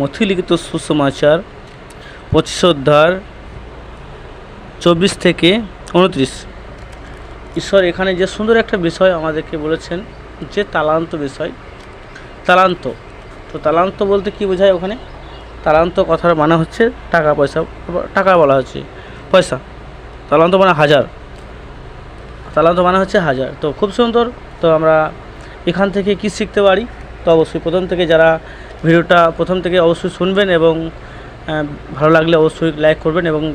মথিলিখিত সুসমাচার, পঁচিশ অধ্যায় চব্বিশ থেকে উনত্রিশ। ঈশ্বর এখানে যে সুন্দর একটা বিষয় আমাদেরকে বলেছেন, যে তালান্ত বিষয়, তালান্ত। তো তালান্ত বলতে কি বোঝায় ওখানে? তালান্ত কথার মানে হচ্ছে টাকা পয়সা, টাকা বলা হচ্ছে, পয়সা। তালান্ত মানে হাজার। তালান্ত মানে হচ্ছে হাজার। তো খুব সুন্দর। তো আমরা এখান থেকে কি শিখতে পারি? তো অবশ্যই প্রথম থেকে যারা ভিডিওটা প্রথম থেকে অবশ্যই শুনবেন এবং ভালো লাগলে অবশ্যই লাইক করবেন এবং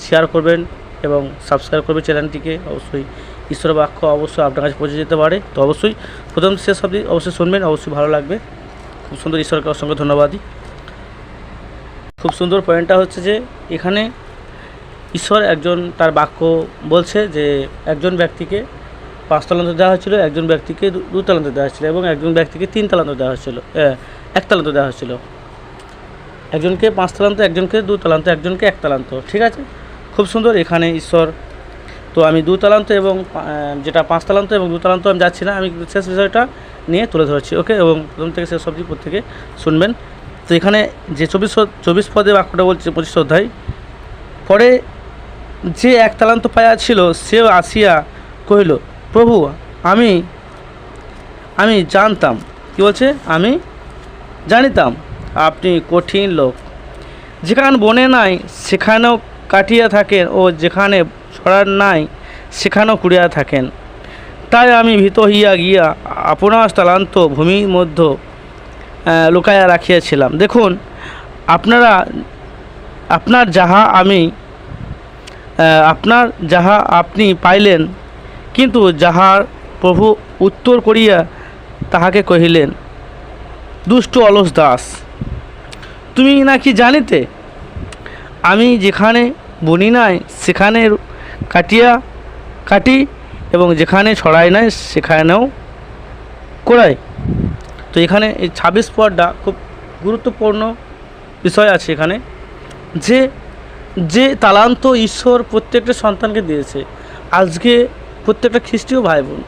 শেয়ার করবেন এবং সাবস্ক্রাইব করবেন চ্যানেলটিকে অবশ্যই ঈশ্বর বাক্য অবশ্যই আপনার কাছে পৌঁছে যেতে পারে। তো অবশ্যই প্রথম শেষ অবধি অবশ্যই শুনবেন, অবশ্যই ভালো লাগবে। খুব সুন্দর ঈশ্বরকে অসংখ্য ধন্যবাদই। খুব সুন্দর পয়েন্টটা হচ্ছে যে, এখানে ঈশ্বর একজন তার বাক্য বলছে যে, একজন ব্যক্তিকে পাঁচ তালান্ত দেওয়া হয়েছিল, একজন ব্যক্তিকে দু- তালান্ত দেওয়া হয়েছিল এবং একজন ব্যক্তিকে তিন তালান্ত দেওয়া হয়েছিল। এ, এক তালান্ত দেওয়া হয়েছিল। একজনকে পাঁচ তালান্ত একজনকে দু তালান্ত একজনকে এক তালান্ত ঠিক আছে? খুব সুন্দর এখানে ঈশ্বর। তো আমি দু তালান্ত এবং যেটা পাঁচ তালান্ত এবং দু তালান্ত আমি যাচ্ছি না আমি শেষ বিষয়টা নিয়ে তুলে ধরছি ওকে? এবং প্রথম থেকে শেষ অবধি প্রত্যেকে শুনবেন। তো এখানে যে চব্বিশ চব্বিশ পদে বাক্যটা বলছে পঁচিশ অধ্যায় পরে যে এক তালান্ত পায়া ছিল সেও আসিয়া কহিল প্রভু আমি আমি জানতাম। কি বলছে? আমি জানিতাম, আপনি কঠিন লোক। যেখানে বনে নাই, সেখানেও কাটিয়া থাকেন ও যেখানে ছড়ার নাই, সেখানেও কুড়িয়া থাকেন। তাই আমি ভীত হইয়া গিয়া আপনার তালান্ত ভূমির মধ্যে লুকাইয়া রাখিয়াছিলাম। দেখুন, আপনারা, আপনার যাহা আমি আপনার যাহা আপনি পাইলেন, কিন্তু যাহার প্রভু উত্তর করিয়া তাহাকে কহিলেন দুষ্ট অলস দাস। তুমি নাকি জানিতে? আমি যেখানে বনি নাই, সেখানে কাটিয়া কাটি এবং যেখানে ছড়াই নাই, সেখানেও করাই তো এখানে এই ছাব্বিশ পদটা খুব গুরুত্বপূর্ণ বিষয় আছে এখানে। যে যে তালান্ত ঈশ্বর প্রত্যেকটা সন্তানকে দিয়েছে। আজকে প্রত্যেকটা খ্রিস্টীয় ভাই বোন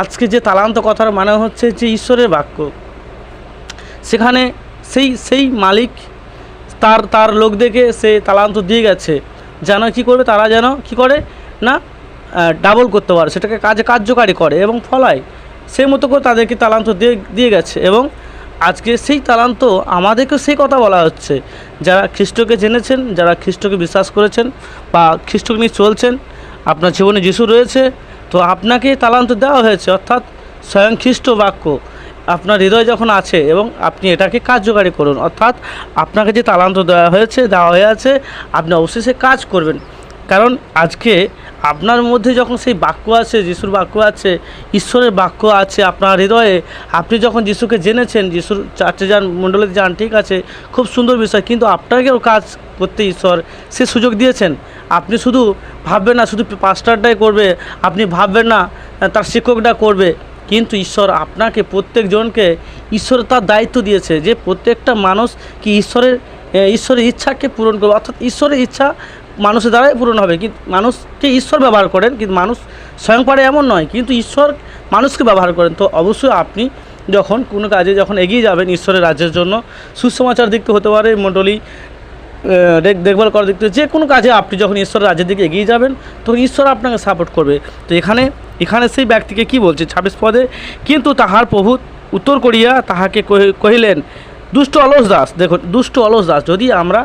আজকে যে তালান্ত কথার মানে হচ্ছে যে ঈশ্বরের বাক্য। সেখানে সেই সেই মালিক, তার তার লোকদেরকে সে তালান্ত দিয়ে গেছে। যেন কি করবে? তারা যেন কি করে? না ডাবল করতে পারে। সেটাকে কাজে কার্যকারী করে এবং ফলায়। সেই মতো করে তাদেরকে তালান্ত দিয়ে দিয়ে গেছে এবং আজকে সেই তালান্ত আমাদেরকেও সেই কথা বলা হচ্ছে। যারা খ্রিস্টকে জেনেছেন, যারা খ্রিস্টকে বিশ্বাস করেছেন বা খ্রিস্টকে নিয়ে চলছেন, আপনার জীবনে যিশু রয়েছে, তো আপনাকে তালান্ত দেওয়া হয়েছে। অর্থাৎ স্বয়ং খ্রিস্ট বাক্য। আপনার হৃদয় যখন আছে এবং আপনি এটাকে কার্যকারী করুন, অর্থাৎ আপনাকে যে তালান্ত দেওয়া হয়েছে, দেওয়া হয়ে আছে, আপনি অবশ্যই সে কাজ করবেন। কারণ আজকে আপনার মধ্যে যখন সেই বাক্য আছে, যিশুর বাক্য আছে, ঈশ্বরের বাক্য আছে আপনার হৃদয়ে, আপনি যখন যিশুকে জেনেছেন, যিশুর চার্চে যান মণ্ডলীতে যান, ঠিক আছে, খুব সুন্দর বিষয়, কিন্তু আপনাকেও কাজ করতে ঈশ্বর সে সুযোগ দিয়েছেন। আপনি শুধু ভাববেন না, শুধু পাস্টারটাই করবে, আপনি ভাববেন না, তার শিক্ষকটা করবে। কিন্তু ঈশ্বর আপনাকে প্রত্যেকজনকে ঈশ্বর তার দায়িত্ব দিয়েছে যে প্রত্যেকটা মানুষ কি ঈশ্বরের ঈশ্বরের ইচ্ছাকে পূরণ করবে। অর্থাৎ ঈশ্বরের ইচ্ছা মানুষের দ্বারাই পূরণ হবে। কিন্তু মানুষকে ঈশ্বর ব্যবহার করেন, কিন্তু মানুষ স্বয়ং পারে এমন নয়, কিন্তু ঈশ্বর মানুষকে ব্যবহার করেন। তো অবশ্যই আপনি যখন কোনো কাজে যখন এগিয়ে যাবেন ঈশ্বরের রাজ্যের জন্য, সুসমাচার দিকতে হতে পারে, মণ্ডলী দেখ- দেখভাল করার দিক থেকে যে কোনো কাজে আপনি যখন ঈশ্বরের রাজ্যের দিকে এগিয়ে যাবেন, তখন ঈশ্বর আপনাকে সাপোর্ট করবে। তো এখানে এখানে সেই ব্যক্তিকে কি বলছে? ছাব্বিশ পদে, কিন্তু তাহার প্রভু উত্তর করিয়া তাহাকে কহিলেন, দুষ্ট অলস দাস। দেখুন, দুষ্ট অলস দাস। যদি আমরা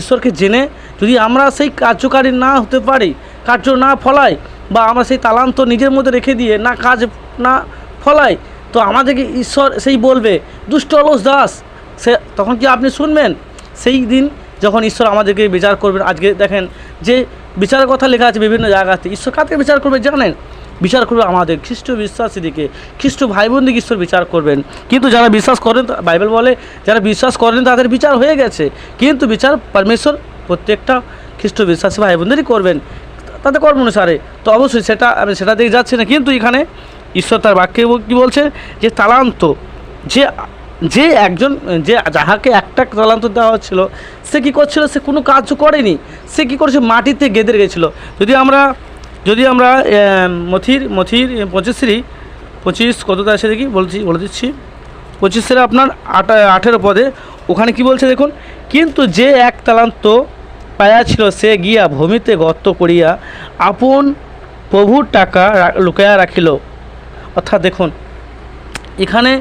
ঈশ্বরকে জেনে, যদি আমরা সেই কার্যকারী না হতে পারি, কার্য না ফলাই বা আমরা সেই তালান্ত নিজের মধ্যে রেখে দিয়ে না কাজ, না ফলাই, তো আমাদেরকে ঈশ্বর সেই বলবে, দুষ্ট অলস দাস। সে তখন কি আপনি শুনবেন? সেই দিন যখন ঈশ্বর আমাদেরকে বিচার করবেন, আজকে দেখেন যে বিচারের কথা লেখা আছে বিভিন্ন জায়গাতে, ঈশ্বর কাকে বিচার করবে জানেন? বিচার করবে আমাদের খ্রিস্ট বিশ্বাসীদিকে খ্রিস্ট ভাই বোনদিকে ঈশ্বর বিচার করবেন। কিন্তু যারা বিশ্বাস করেন, বাইবেল বলে, যারা বিশ্বাস করেন তাদের বিচার হয়ে গেছে। কিন্তু বিচার পরমেশ্বর প্রত্যেকটা খ্রিস্ট বিশ্বাসী ভাই বোনদেরই করবেন। তাদের কর্ম অনুসারে। তো অবশ্যই সেটা, আমি সেটা দিকে যাচ্ছি না। কিন্তু এখানে ঈশ্বর তার বাক্যে কী বলছে? যে তালান্ত, যে যে একজন, যে যাহাকে একটা তালান্ত দেওয়া হচ্ছিল, সে কী করছিল? সে কোনো কাজ করেনি। সে কী করেছে মাটিতে গেঁদে গেছিল যদি আমরা যদি আমরা মথির মথির পঁচিশশ্রী পঁচিশ কতটা আছে দেখি, বলছি, বলে দিচ্ছি। পঁচিশের আপনার আট, আঠেরো পদে, ওখানে কি বলছে দেখুন, কিন্তু যে এক তালান্ত পায়া ছিল সে গিয়া ভূমিতে গর্ত করিয়া আপন প্রভুর টাকা লুকাইয়া রাখিল। অর্থাৎ দেখুন, এখানে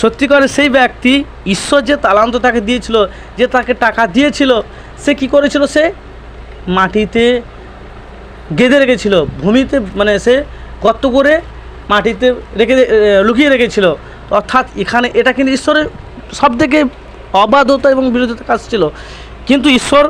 সত্যিকারে সেই ব্যক্তি ঈশ্বর যে তালান্ত তাকে দিয়েছিল, যে তাকে টাকা দিয়েছিল, সে কি করেছিল সে? মাটিতে গেঁথে রেখেছিল। ভূমিতে মানে সে গর্ত করে মাটিতে রেখে লুকিয়ে রেখেছিল। অর্থাৎ এখানে এটা কিন্তু ঈশ্বরের সব থেকে অবাধতা এবং বিরোধিতা কাজ ছিল। কিন্তু ঈশ্বর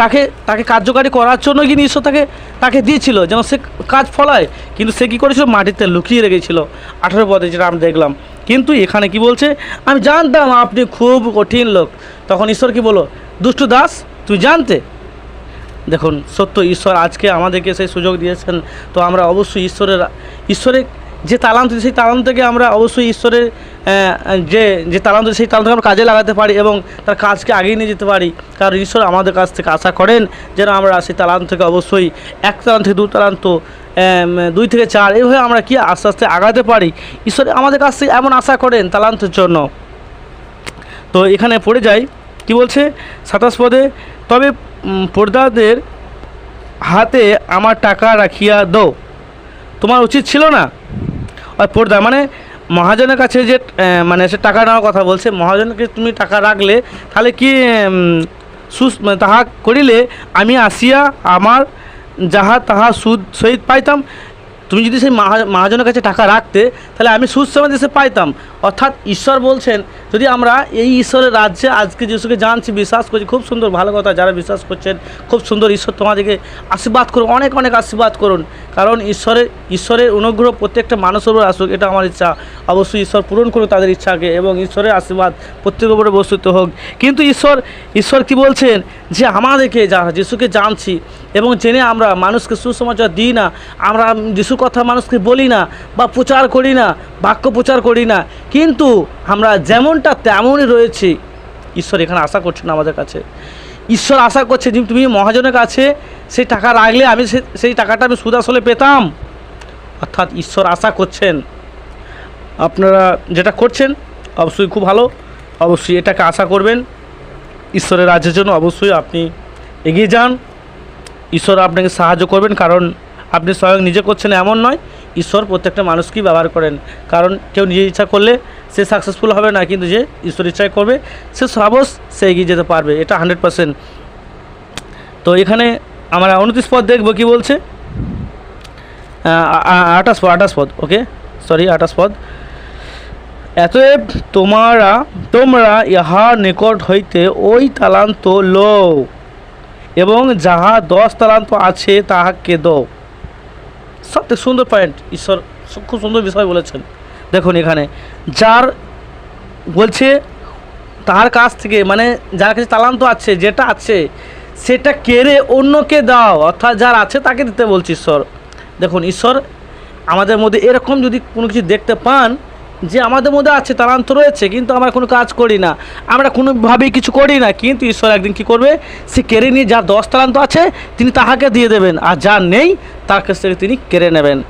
তাকে তাকে কার্যকারী করার জন্য কিন্তু ঈশ্বর তাকে তাকে দিয়েছিল, যেন সে কাজ ফলায়। কিন্তু সে কী করেছিল? মাটিতে লুকিয়ে রেখেছিল। আঠেরো পদে যেটা আমি দেখলাম। কিন্তু এখানে কি বলছে? আমি জানতাম আপনি খুব কঠিন লোক। তখন ঈশ্বর কি বলো দুষ্টু দাস তুই জানতে দেখুন, সত্য, ঈশ্বর আজকে আমাদেরকে সেই সুযোগ দিয়েছেন। তো আমরা অবশ্যই ঈশ্বরের ঈশ্বরের যে তালান্ত সেই তালান্ত থেকে আমরা অবশ্যই ঈশ্বরের যে যে তালান্ত সেই তালান্তকে আমরা কাজে লাগাতে পারি এবং তার কাজকে আগিয়ে নিয়ে যেতে পারি। কারণ ঈশ্বর আমাদের কাছ থেকে আশা করেন যেন আমরা সেই তালান্ত থেকে অবশ্যই এক তালান্ত থেকে দু তালান্ত দুই থেকে চার এইভাবে আমরা কি আস্তে আস্তে আগাতে পারি? ঈশ্বর আমাদের কাছ থেকে এমন আশা করেন তালান্তের জন্য। তো এখানে পড়ে যাই, কি বলছে? সাতাশ পদে, তবে পর্দাদের হাতে আমার টাকা রাখিয়া দাও। তোমার উচিত ছিল না? আর পর্দা মানে মহাজনের কাছে যে মানে সে টাকা নেওয়ার কথা বলছে, মহাজনকে তুমি টাকা রাখলে, তাহলে কি সুস মানে তাহা করিলে আমি আসিয়া আমার যাহা তাহা সুদ সহিত পাইতাম? তুমি যদি সেই মহা- মহাজনের কাছে টাকা রাখতে, তাহলে আমি সুদ এসে পাইতাম। অর্থাৎ ঈশ্বর বলছেন, যদি আমরা এই ঈশ্বরের রাজ্যে আজকে যিশুকে জানছি, বিশ্বাস করছি খুব সুন্দর, ভালো কথা, যারা বিশ্বাস করছেন, খুব সুন্দর ঈশ্বর তোমাদেরকে আশীর্বাদ করুন, অনেক অনেক আশীর্বাদ করুন। কারণ ঈশ্বরের ঈশ্বরের অনুগ্রহ প্রত্যেকটা মানুষের উপর আসুক, এটা আমার ইচ্ছা। অবশ্যই ঈশ্বর পূরণ করুক তাদের ইচ্ছাকে এবং ঈশ্বরের আশীর্বাদ প্রত্যেকের উপরে বস্তুত হোক। কিন্তু ঈশ্বর ঈশ্বর কি বলছেন? যে আমাদেরকে যা, যিশুকে জানছি এবং জেনে আমরা মানুষকে সুসমাচার দিই না, আমরা যিশুর কথা মানুষকে বলি না বা প্রচার করি না, বাক্য প্রচার করি না। কিন্তু আমরা যেমনটা তেমনই রয়েছি। ঈশ্বর এখানে আশা করছেন আমাদের কাছে। ঈশ্বর আশা করছে যে তুমি মহাজনের কাছে সেই টাকা রাখলে আমি সেই টাকাটা আমি সুদ আসলে পেতাম। অর্থাৎ ঈশ্বর আশা করছেন। আপনারা যেটা করছেন অবশ্যই খুব ভালো। অবশ্যই এটাকে আশা করবেন। ঈশ্বরের রাজ্যের জন্য অবশ্যই আপনি এগিয়ে যান। ঈশ্বর আপনাকে সাহায্য করবেন কারণ আপনি স্বয়ং নিজে করছেন এমন নয়, ঈশ্বর প্রত্যেকটা মানুষকেই ব্যবহার করেন। কারণ কেউ নিজের ইচ্ছা করলে সে সাকসেসফুল হবে না, কিন্তু যে ঈশ্বর ইচ্ছায় করবে, সে সাবস সে এগিয়ে যেতে পারবে, এটা হান্ড্রেড পার্সেন্ট তো এখানে আমরা উনত্রিশ পদ দেখব, কী বলছে? আঠাশ পদ আঠাশ পদ ওকে সরি আঠাশ পদ। এতএব তোমারা, তোমরা ইহার নিকট হইতে ওই তালান্ত লও, এবং যাহা দশ তালান্ত আছে তাহাকে দাও। সবথেকে সুন্দর পয়েন্ট ঈশ্বর খুব সুন্দর বিষয় বলেছেন। দেখুন এখানে, যার বলছে, তার কাছ থেকে মানে যার কাছে তালান্ত আছে, যেটা আছে, সেটা কেড়ে অন্যকে দাও, অর্থাৎ যার আছে তাকে দিতে বলছে ঈশ্বর। দেখুন, ঈশ্বর, আমাদের মধ্যে এরকম যদি কোনো কিছু দেখতে পান যে আমাদের মধ্যে আছে তালান্ত রয়েছে, কিন্তু আমরা কোনো কাজ করি না। আমরা কোনোভাবেই কিছু করি না, কিন্তু ঈশ্বর একদিন কি করবে? সে কেড়ে নিয়ে যার দশ তালান্ত আছে, তিনি তাহাকে দিয়ে দেবেন, আর যার নেই, তার কাছ থেকে তিনি কেড়ে নেবেন।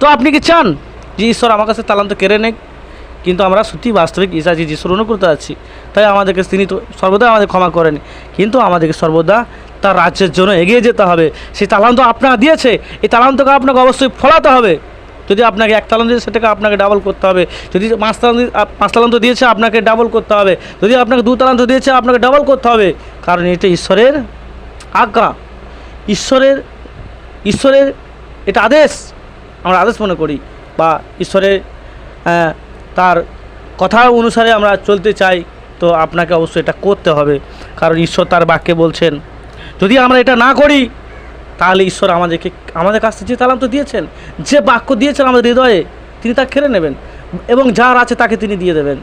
তো আপনি কি চান যে ঈশ্বর আমার কাছে তালান্ত কেড়ে নেক? কিন্তু আমরা সত্যি বাস্তবিক ঈশা যে যিশুর অনুকূলত আছি। তাই আমাদেরকে তিনি তো সর্বদা আমাদের ক্ষমা করেন। কিন্তু আমাদেরকে সর্বদা তার রাজ্যের জন্য এগিয়ে যেতে হবে। সেই তালান্ত আপনারা দিয়েছে, এই তালান্তকে আপনাকে অবশ্যই ফলাতে হবে। যদি আপনাকে এক তালান্ত দিয়েছে, সেটাকে আপনাকে ডাবল করতে হবে। যদি পাঁচ তালান্ত আপ- পাঁচ তালান্ত দিয়েছে, আপনাকে ডাবল করতে হবে। যদি আপনাকে দু তালান্ত দিয়েছে, আপনাকে ডাবল করতে হবে। কারণ এটা ঈশ্বরের আজ্ঞা। ঈশ্বরের ঈশ্বরের এটা আদেশ। আমরা আদেশ মনে করি। বা ঈশ্বরের তার কথা অনুসারে আমরা চলতে চাই, তো আপনাকে অবশ্যই এটা করতে হবে। কারণ ঈশ্বর তার বাক্যে বলছেন, যদি আমরা এটা না করি তাহলে ঈশ্বর আমাদেরকে, আমাদের কাছ থেকে যে তালাম তো দিয়েছেন, যে বাক্য দিয়েছেন আমাদের হৃদয়ে, তিনি তা খেলে নেবেন এবং যার আছে তাকে তিনি দিয়ে দেবেন।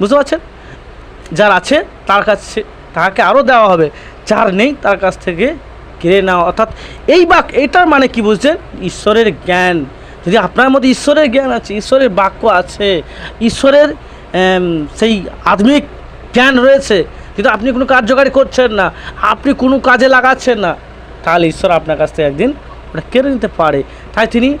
বুঝতে পারছেন? যার আছে তার কাছে, তাকে আরও দেওয়া হবে, যার নেই তার কাছ থেকে কেড়ে নেওয়া। অর্থাৎ এই বাক, এটার মানে কি বুঝছেন? ঈশ্বরের জ্ঞান। যদি আপনার মধ্যে ঈশ্বরের জ্ঞান আছে, ঈশ্বরের বাক্য আছে, ঈশ্বরের সেই আধুনিক জ্ঞান রয়েছে, কিন্তু আপনি কোনো কার্যকারী করছেন না, আপনি কোনো কাজে লাগাচ্ছেন না তাহলে ঈশ্বর আপনার কাছ থেকে একদিন ওটা কেড়ে নিতে পারে। তাই তিনি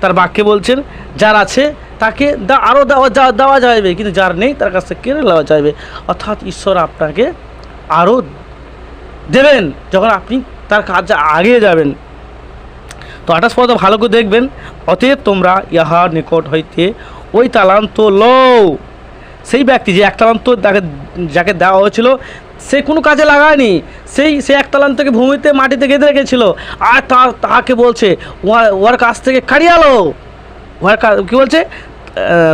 তার বাক্যে বলছেন, যার আছে, তাকে দা আরও দেওয়া যা- দেওয়া যাবে কিন্তু যার নেই, তার কাছ থেকে কেড়ে নেওয়া যাবে অর্থাৎ ঈশ্বর আপনাকে আরও দেবেন, যখন আপনি তার কাজ আগিয়ে যাবেন। তো আঠাশ পদ ভালো করে দেখবেন, অতএব তোমরা ইহার নিকট হইতে ওই তালান্ত লও। সেই ব্যক্তি যে এক তালান্ত তাকে, যাকে দেওয়া হয়েছিল সে কোনো কাজে লাগায়নি। সেই, সে এক তালান্তকে ভূমিতে, মাটিতে গেঁথে রেখেছিল। আর তা, তাকে বলছে উহার কাছ থেকে কাড়িয়ে আলো। উহার কা- বলছে?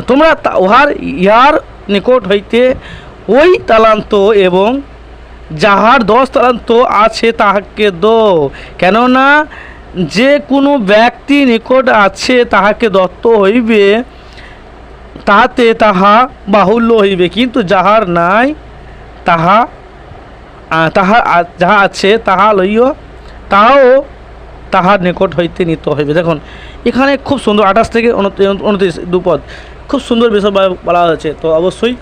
তোমরা উহার ইহার নিকট হইতে ওই তালান্ত এবং যাহার দশ তালান্ত আছে তাহাকে দো। কেননা যে কোনো ব্যক্তি নিকট আছে তাহাকে দত্ত হইবে, তাহাতে তাহা বাহুল্য হইবে। কিন্তু যাহার নাই, তাহা তাহা যাহা আছে, তাহা লইও, তাহাও তাহার নিকট হইতে নিতে হইবে। দেখুন, এখানে খুব সুন্দর আঠাশ থেকে উনত্রিশ দুপদ, খুব সুন্দর বিষয় বলা- হয়েছে। তো অবশ্যই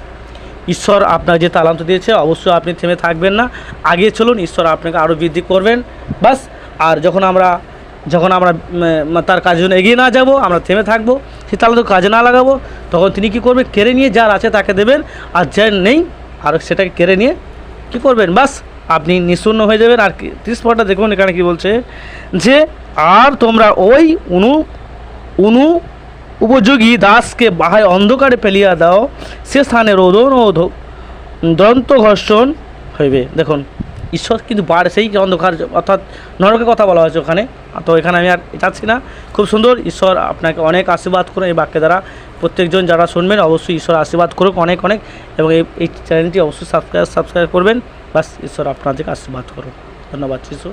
ঈশ্বর আপনার যে তালান্ত দিয়েছে, অবশ্যই আপনি থেমে থাকবেন না। আগে চলুন, ঈশ্বর আপনাকে আরও বৃদ্ধি করবেন। বাস, আর যখন আমরা যখন আমরা তার কাজের জন্য এগিয়ে না যাব, আমরা থেমে থাকব, সে তালান্ত কাজে না লাগাবো, তখন তিনি কি করবেন কেড়ে নিয়ে যার আছে তাকে দেবেন, আর যার নেই, আর সেটাকে কেড়ে নিয়ে কি করবেন? বাস, আপনি নিঃশূন্য হয়ে যাবেন। আর কি ত্রিশ পরটা দেখুন এখানে কি বলছে, যে আর তোমরা ওই অনু অনু উপযোগী দাসকে বাহায় অন্ধকারে ফেলিয়া দাও। সে স্থানে রোদন ও দন্ত ঘর্ষণ হইবে। দেখুন, ঈশ্বর কিন্তু বাড়ে সেই অন্ধকার, অর্থাৎ নরকের কথা বলা হয়েছে ওখানে। তো এখানে আমি আর চাচ্ছি না। খুব সুন্দর, ঈশ্বর আপনাকে অনেক আশীর্বাদ করুন এই বাক্যের দ্বারা। প্রত্যেকজন যারা শুনবেন অবশ্যই ঈশ্বর আশীর্বাদ করুক অনেক অনেক এবং এই চ্যানেলটি অবশ্যই সাবস্ক্রাইব সাবস্ক্রাইব করবেন। বাস ঈশ্বর আপনাদেরকে আশীর্বাদ করুন ধন্যবাদ শিশু